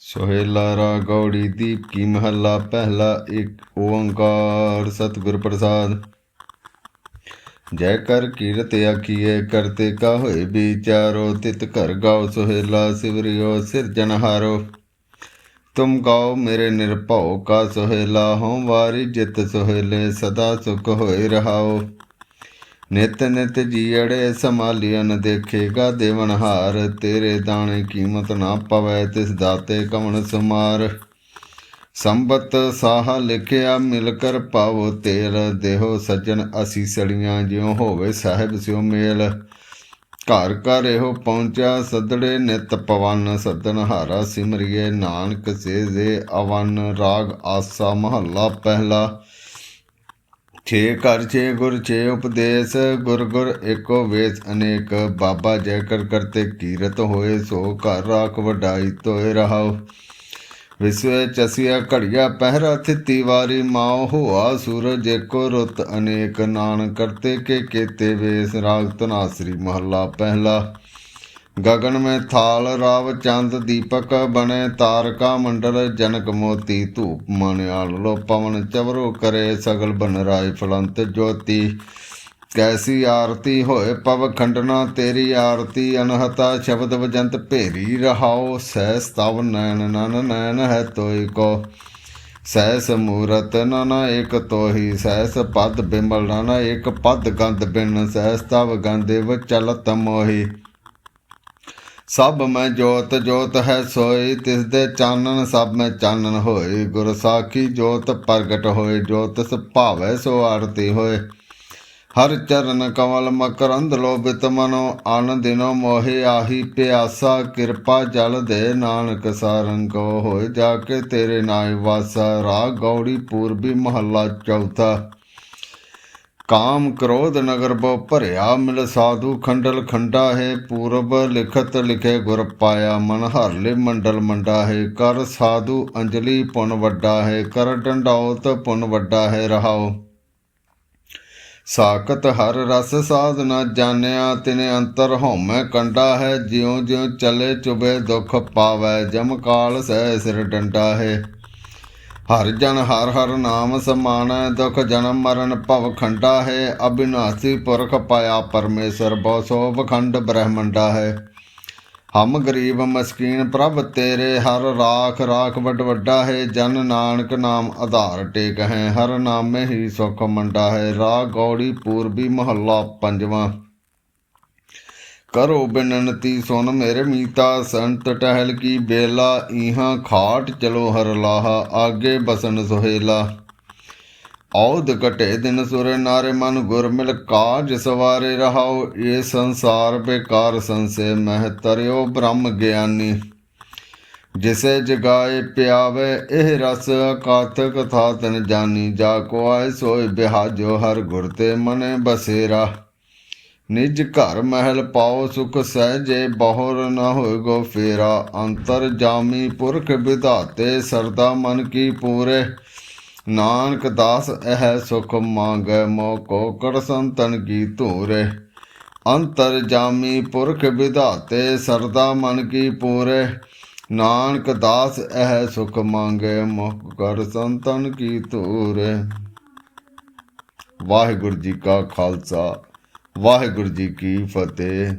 ਸੋਹੇਲਾ ਰਾ ਗੌੜੀ ਦੀਪ ਕੀ ਮਹੱਲਾ, ਪਹਿਲਾ ਇੱਕ ਓੰਕਾਰ ਸਤਿਗੁਰ ਪ੍ਰਸਾਦ। ਜੈ ਕਰ ਕੀਰਤ ਆਖੀਏ ਕਰਤੇ ਕਾ ਹੋਏ ਵਿਚਾਰੋ, ਤਿਤ ਘਰ ਗਾਓ ਸੋਹੇਲਾ, ਸਿਵਰਿਓ ਸਿਰਜਨਹਾਰੋ ਤੁਮ ਗਾਓ ਮੇਰੇ ਨਿਰਭਉ ਕਾ ਸੋਹੇਲਾ, ਹਉ ਵਾਰੀ ਜਿਤ ਸੋਹੇਲੇ, ਸਦਾ ਸੁਖ ਹੋਏ ਰਹਾਓ। ਨਿਤ ਨਿਤ ਜੀੜੇ ਸੰਭਾਲਿਆ ਨ ਦੇਖੇਗਾ ਦੇਵਨਹਾਰ ਤੇਰੇ ਦਾਣੇ ਕੀਮਤ ਨਾ ਪਵੈ, ਤਿਸ ਦਾਤੇ ਕਵਣ ਸੁਮਾਰ। ਸੰਬਤ ਸਾਹ ਲਿਖਿਆ ਮਿਲ ਕਰ ਪਾਵੋ ਤੇਲ, ਦੇਹੋ ਸੱਜਣ ਅਸੀਂ ਸੜੀਆਂ ਜਿਉ ਹੋਵੇ ਸਾਹਿਬ ਸਿਉ ਮੇਲ। ਘਰ ਘਰ ਇਹੋ ਪਹੁੰਚਿਆ ਸਦੜੇ ਨਿਤ ਪਵਨ ਸਦਨ ਹਾਰਾ ਸਿਮਰਿਏ ਨਾਨਕ ਸੇ ਦੇ ਅਵਨ, ਰਾਗ ਆਸਾ ਮਹੱਲਾ ਪਹਿਲਾ। ਛੇ ਘਰ, ਛੇ ਗੁਰ, ਛੇ ਉਪਦੇਸ਼, ਗੁਰ ਗੁਰ ਏਕੋ ਵੇਸ ਅਨੇਕ। ਬਾਬਾ ਜੈਕਰ ਕਰਤੇ ਕੀਰਤ ਹੋਏ, ਸੋ ਘਰ ਰਾਖ ਵਡਾਈ ਤੋਏ ਰਹਾਉ ਵਿਸਵੇ ਚਸਿਆ ਘੜੀਆ ਪਹਿਰਾ ਥਿੱਤੀ ਵਾਰੀ ਮਾਉ। ਹੋਆ ਸੂਰਜ ਏਕੋ ਰੁੱਤ ਅਨੇਕ। ਨਾਨ ਕਰਤੇ ਕੇ ਕੇਤੇ ਵੇਸ, ਰਾਗ ਤਨਾਸਰੀ ਮਹੱਲਾ ਪਹਿਲਾ। ਗगन ਮੈਂ ਥਾਲ ਰਾਵ ਚੰਦ ਦੀਪਕ ਬਣੇ ਤਾਰਕਾ ਮੰਡਲ ਜਨਕ ਮੋਤੀ ਧੂਪ ਮਨਿਆਲ ਲੋ ਪਵਨ ਚਵਰੋ ਕਰੇ ਸਗਲ ਬਨ ਰਾਏ ਫਲੰਤ ਜੋਤੀ। ਕੈਸੀ ਆਰਤੀ ਹੋਏ ਪਵ ਖੰਡਨਾ ਤੇਰੀ ਆਰਤੀ, ਅਨਹਤਾ ਸ਼ਬਦ ਵਜੰਤ ਭੇਰੀ ਰਹਾਓ, ਸਹਿ ਸਤਵ ਨੈਣ ਨਨ ਨੈਣ ਹੈ ਤੋਈ ਕੋ। ਸਹਿਸ ਮੂਰਤ ਨਨ ਇਕ ਤੋਹੀ, ਸਹਿਸ ਪਦ ਬਿਮਲ ਨਨ ਇਕ ਪਦ ਗੰਧ ਬਿਨ, ਸਹਿਸ ਤਵ ਗੰਧੇਵ ਚਲਤ ਮੋਹੀ। ਸਭ ਮੈਂ ਜੋਤ ਜੋਤ ਹੈ ਸੋਈ, ਤਿਸ ਦੇ ਚਾਨਣ ਸਭ ਮੈਂ ਚਾਨਣ ਹੋਏ ਗੁਰ ਸਾਖੀ ਜੋਤ ਪ੍ਰਗਟ ਹੋਏ ਜੋਤ ਸ ਭਾਵੈ ਸੋ ਆਰਤੀ ਹੋਏ ਹਰ ਚਰਨ ਕਮਲ ਮਕਰੰਦ ਲੋਭਿਤ ਮਨੋ ਆਨ ਦਿਨੋ ਮੋਹਿ ਆਹੀ ਪਿਆਸਾ, ਕਿਰਪਾ ਜਲ ਦੇ ਨਾਨਕ ਸਾਰੰਗ ਕੋ ਹੋਏ ਜਾ ਕੇ ਤੇਰੇ ਨਾਇ ਵਾਸਾ, ਰਾਗ ਗੌੜੀ ਪੂਰਬੀ ਮਹੱਲਾ ਚੌਥਾ। ਕਾਮ ਕ੍ਰੋਧ ਨਗਰ ਬੋ ਭਰਿਆ, ਮਿਲ ਸਾਧੂ ਖੰਡਲ ਖੰਡਾ ਹੈ, ਪੂਰਬ ਲਿਖਤ ਲਿਖੇ ਗੁਰ ਪਾਇਆ, ਮਨ ਹਰਲੇ ਮੰਡਲ ਮੰਡਾ ਹੈ, ਕਰ ਸਾਧੂ ਅੰਜਲੀ ਪੁਨ ਵੱਡਾ ਹੈ, ਕਰ ਡੰਡਾਉਤ ਪੁਨ ਵੱਡਾ ਹੈ, ਰਹਾਓ। ਸਾਖਤ ਹਰ ਰਸ ਸਾਧਨਾ ਜਾਣਿਆ, ਤਿਨੇ ਅੰਤਰ ਹਉਮੈ ਕੰਡਾ ਹੈ, ਜਿਉ ਜਿਉ ਚਲੇ ਚੁਬੇ ਦੁਖ ਪਾਵੈ, ਜਮ ਕਾਲ ਸਹਿ ਸਿਰ ਡੰਡਾ ਹੈ। ਹਰ ਜਨ ਹਰ ਹਰ ਨਾਮ ਸਮਾਨ, ਦੁਖ ਜਨਮ ਮਰਨ ਭਵ ਖੰਡਾ ਹੈ। ਅਬਿਨਾਸੀ ਪੁਰਖ ਪਾਇਆ ਪਰਮੇਸ਼ਰ, ਬਹੁ ਸੋ ਵਖੰਡ ਬ੍ਰਹਮੰਡਾ ਹੈ। ਹਮ ਗਰੀਬ ਮਸਕੀਨ ਪ੍ਰਭ ਤੇਰੇ, ਹਰ ਰਾਖ ਰਾਖ ਵੱਡ ਵੱਡਾ ਹੈ। ਜਨ ਨਾਨਕ ਨਾਮ ਆਧਾਰ ਟੇਕ ਹੈ, ਹਰ ਨਾਮੇ ਹੀ ਸੁਖ ਮੰਡਾ ਹੈ। ਰਾਗ ਗੌੜੀ ਪੂਰਬੀ ਮਹੱਲਾ ਪੰਜਵਾਂ। ਕਰੋ ਬਿਨਨਤੀ ਸੁਨ ਮੇਰੇ ਮੀਤਾ, ਸੰਤ ਟਹਿਲ ਕੀ ਬੇਲਾ ਇਹਾਂ ਖਾਟ ਚਲੋ ਹਰ ਲਾਹਾ, ਆਗੇ ਬਸਨ ਸੁਹੇਲਾ। ਔਦ ਘਟੇ ਦਿਨ ਸੁਰ ਨਾਰੇ ਮਨ ਗੁਰ ਮਿਲ ਕਾਜ ਸਵਾਰੇ ਰਹਾਉ ਇਹ ਸੰਸਾਰ ਬੇਕਾਰ ਸੰਸੇ ਮਹਿ ਤਰਿਓ ਬ੍ਰਹਮ ਗਿਆਨੀ। ਜਿਸੇ ਜਗਾਏ ਪਿਆਵੇ, ਇਹ ਰਸ ਕਾਥ ਕਥਾ ਤਨ ਜਾਨੀ। ਜਾ ਕੋ ਆਏ ਸੋਏ ਬਿਹਾਜੋ, ਹਰ ਗੁਰ ਤੇ ਮਨੇ ਬਸੇਰਾ। ਨਿਜ ਘਰ ਮਹਿਲ ਪਾਓ ਸੁਖ ਸਹਜੇ, ਬਹੁਰ ਨ ਹੋਏਗੋ ਫੇਰਾ। ਅੰਤਰ ਜਾਮੀ ਪੁਰਖ ਵਿਧਾਤੇ, ਸਰਦਾ ਮਨ ਕੀ ਪੂਰੇ। ਨਾਨਕ ਦਾਸ ਇਹ ਸੁਖ ਮੰਗੈ ਮੋਕੋ ਕਰ ਸੰਤਨ ਕੀ ਧੂਰੇ। ਅੰਤਰ ਜਾਮੀ ਪੁਰਖ ਵਿਧਾਤੇ, ਸਰਦਾ ਮਨ ਕੀ ਪੂਰੇ। ਨਾਨਕ ਦਾਸ ਇਹ ਸੁਖ ਮੰਗੈ ਮੋਕ ਕਰ ਸੰਤਨ ਕੀ ਧੂਰੇ। ਵਾਹਿਗੁਰੂ ਜੀ ਕਾ ਖਾਲਸਾ। ਵਾਹਿਗੁਰੂ ਜੀ ਕੀ ਫਤਿਹ।